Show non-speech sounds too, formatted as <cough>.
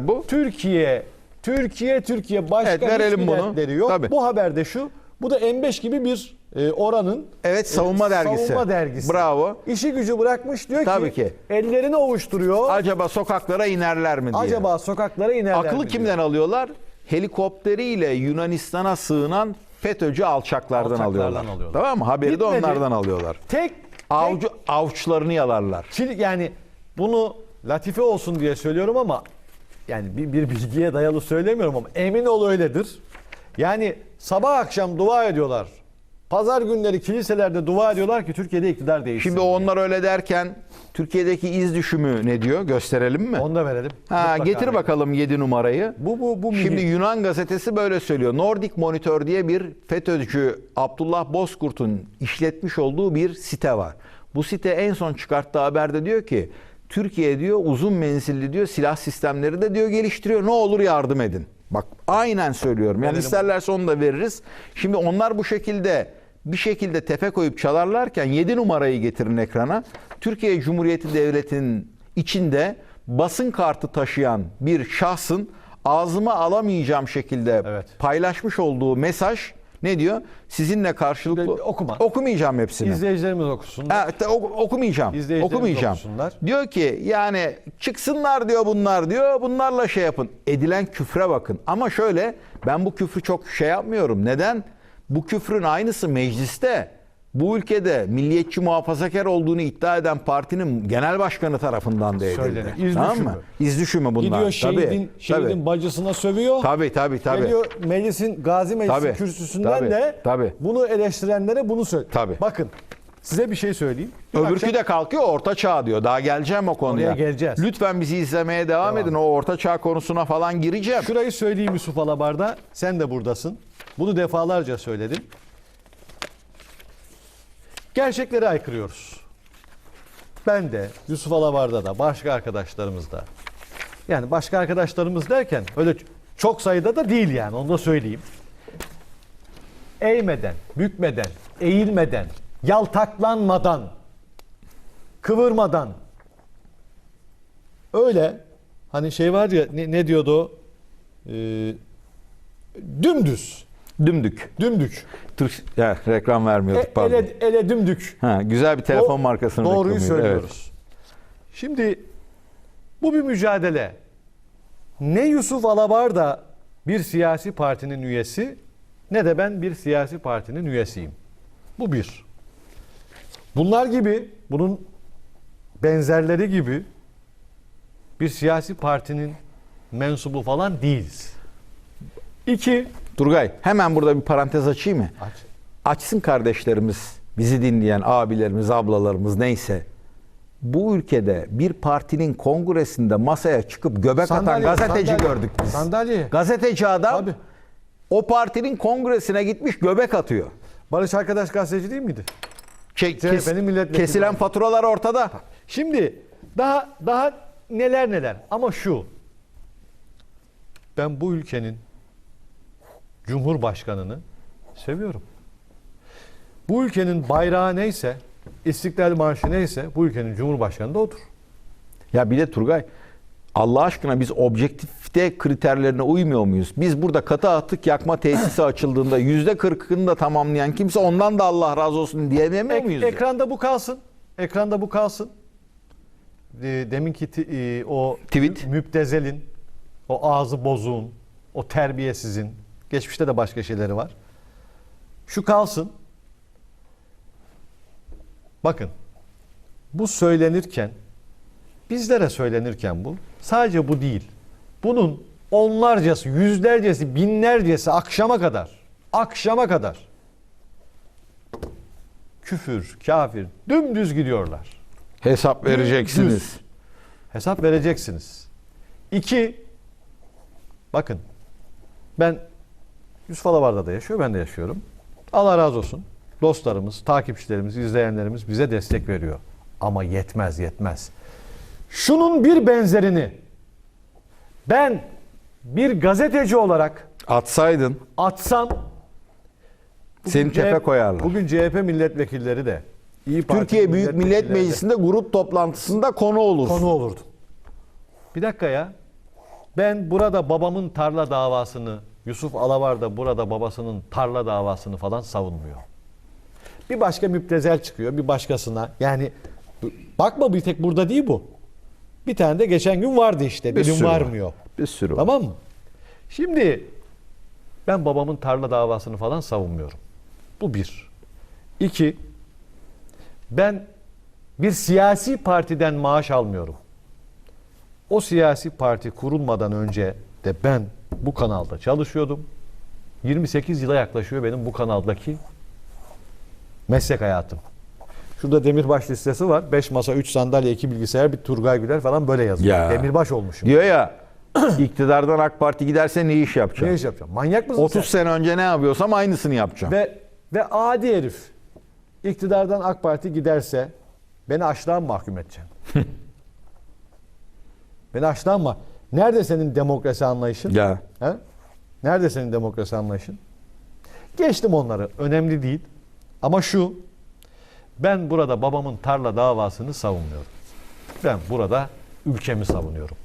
bu. Türkiye, Türkiye, Türkiye başka Evet, verelim hiçbir bunu. dertleri yok. Tabii. Bu haberde şu. Bu da M5 gibi bir e, oranın Evet, savunma e, dergisi. Savunma dergisi. Bravo. İşi gücü bırakmış diyor Tabii ki, ki. ellerini ovuşturuyor. Acaba sokaklara inerler mi diye. Acaba sokaklara inerler Akıllı mi kimden alıyorlar? Helikopteriyle Yunanistan'a sığınan FETÖ'cü alçaklardan, Alçaklardan alıyorlar. alıyorlar. Tamam mı? Haberi de Bitmedi. onlardan alıyorlar. diyor. Tek, Avcı, avuçlarını yalarlar. tek yani bunu latife olsun diye söylüyorum ama yani bir, bir bilgiye dayalı söylemiyorum ama emin ol öyledir. Yani sabah akşam dua ediyorlar. Pazar günleri kiliselerde dua ediyorlar ki Türkiye'de iktidar değişsin. Şimdi onlar öyle derken Türkiye'deki iz düşümü ne diyor? Gösterelim mi? Onu da verelim. Ha, Mutlaka getir verelim. bakalım 7 numarayı. Bu bu bu Şimdi mühim. Yunan gazetesi böyle söylüyor. Nordic Monitor diye bir FETÖ'cü Abdullah Bozkurt'un işletmiş olduğu bir site var. Bu site en son çıkarttığı haberde diyor ki Türkiye diyor uzun menzilli diyor silah sistemleri de diyor geliştiriyor. Ne olur yardım edin. Bak aynen söylüyorum. Yani Verelim. isterlerse onu da veririz. Şimdi onlar bu şekilde bir şekilde tepe koyup çalarlarken 7 numarayı getirin ekrana. Türkiye Cumhuriyeti Devleti'nin içinde basın kartı taşıyan bir şahsın ağzıma alamayacağım şekilde Evet. paylaşmış olduğu mesaj ne diyor? Sizinle karşılıklı Okuma. okumayacağım hepsini. İzleyicilerimiz okusun. Ha, okumayacağım. İzleyicilerimiz Okumayacağım. okusunlar. Diyor ki yani çıksınlar diyor bunlar diyor. Bunlarla şey yapın. Edilen küfre bakın. Ama şöyle ben bu küfrü çok şey yapmıyorum. Neden? Bu küfrün aynısı mecliste bu ülkede milliyetçi muhafazakar olduğunu iddia eden partinin genel başkanı tarafından da edildi. İz tamam düşümü. mı? İz düşümü bunlar. Gidiyor şehidin, tabii, şehidin tabii. bacısına sövüyor. Tabii tabii tabii. Geliyor meclisin gazi meclisin Tabii, kürsüsünden tabii, de tabii. bunu eleştirenlere bunu söyle. Tabii. Bakın size bir şey söyleyeyim. Dün Öbürkü akşam- de kalkıyor orta çağ diyor. Daha geleceğim o konuya. Oraya geleceğiz. Lütfen bizi izlemeye devam, edin. O orta çağ konusuna falan gireceğim. Şurayı söyleyeyim Yusuf Alabar'da. Sen de buradasın. bunu defalarca söyledim. Gerçekleri aykırıyoruz. Ben de, Yusuf Alabar'da da, başka arkadaşlarımız da. Yani başka arkadaşlarımız derken öyle çok sayıda da değil yani onu da söyleyeyim. Eğmeden, bükmeden, eğilmeden, yaltaklanmadan, kıvırmadan, öyle hani şey var ya ne, ne diyordu o? Ee, dümdüz, Dümdük. dümdük. Türk ya, reklam vermiyorduk E, pardon. ele, ele dümdük. Ha, güzel bir telefon O- markasının Doğruyu reklamıydı, söylüyoruz. Şimdi bu bir mücadele. Ne Yusuf Alabar da bir siyasi partinin üyesi ne de ben bir siyasi partinin üyesiyim. Bu bir. Bunlar gibi, bunun benzerleri gibi bir siyasi partinin mensubu falan değiliz. İki. Turgay hemen burada bir parantez açayım mı? aç. Açsın kardeşlerimiz, bizi dinleyen abilerimiz, ablalarımız neyse. Bu ülkede bir partinin kongresinde masaya çıkıp göbek Sandalye, atan gazeteci sandalye. gördük biz. Sandalye. Gazeteci adam Tabii. o partinin kongresine gitmiş göbek atıyor. Barış Arkadaş gazeteci değil miydi? Ke- CHP'nin kes- kesilen faturalar ortada. Şimdi daha daha neler neler ama şu ben bu ülkenin Cumhurbaşkanını seviyorum. Bu ülkenin bayrağı neyse, İstiklal Marşı neyse bu ülkenin Cumhurbaşkanı da odur. Ya bir de Turgay Allah aşkına biz objektifte kriterlerine uymuyor muyuz? Biz burada katı atık yakma tesisi açıldığında yüzde kırkını da tamamlayan kimse ondan da Allah razı olsun diyemiyor Ek- muyuz? ekranda bu kalsın. Ekranda bu kalsın. E, deminki ti- e, o Tweet. mü- müptezelin, o ağzı bozuğun, o terbiyesizin, geçmişte de başka şeyleri var. Şu kalsın. Bakın. Bu söylenirken, bizlere söylenirken bu, sadece bu değil. Bunun onlarcası, yüzlercesi, binlercesi akşama kadar, akşama kadar küfür, kafir dümdüz gidiyorlar. Hesap vereceksiniz. Düz. Hesap vereceksiniz. İki, bakın ben Yusuf Alabar'da da yaşıyor, ben de yaşıyorum. Allah razı olsun. Dostlarımız, takipçilerimiz, izleyenlerimiz bize destek veriyor. Ama yetmez, yetmez. Şunun bir benzerini ben bir gazeteci olarak Atsaydın atsam seni tepe koyarlar. Bugün CHP milletvekilleri de İyi Parti Türkiye Büyük Millet Meclisi'nde grup toplantısında konu olur. konu olurdu. Bir dakika ya. Ben burada babamın tarla davasını, Yusuf Alavar da burada babasının tarla davasını falan savunmuyor. Bir başka müptezel çıkıyor bir başkasına. Yani bakma bir tek burada değil bu. Bir tane de geçen gün vardı işte. Bir gün var. varmıyor. Bir sürü. Tamam mı? Şimdi ben babamın tarla davasını falan savunmuyorum. Bu bir. İki, ben bir siyasi partiden maaş almıyorum. O siyasi parti kurulmadan önce de ben bu kanalda çalışıyordum. 28 yıla yaklaşıyor benim bu kanaldaki meslek hayatım. Şurada Demirbaş listesi var. 5 masa, 3 sandalye, 2 bilgisayar, bir Turgay Güler falan böyle yazıyor. Ya. Demirbaş olmuşum. Diyor ya <clears throat> iktidardan AK Parti giderse ne iş yapacağım? Ne iş yapacağım? Manyak mısın 30 sen? sene önce ne yapıyorsam aynısını yapacağım. Ve ve adi herif. İktidardan AK Parti giderse beni açlığa mahkum edeceksin? <laughs> beni açlığa mı? Nerede senin demokrasi anlayışın? Ya. He? Nerede senin demokrasi anlayışın? Geçtim onları. Önemli değil. Ama şu ben burada babamın tarla davasını savunmuyorum. Ben burada ülkemi savunuyorum.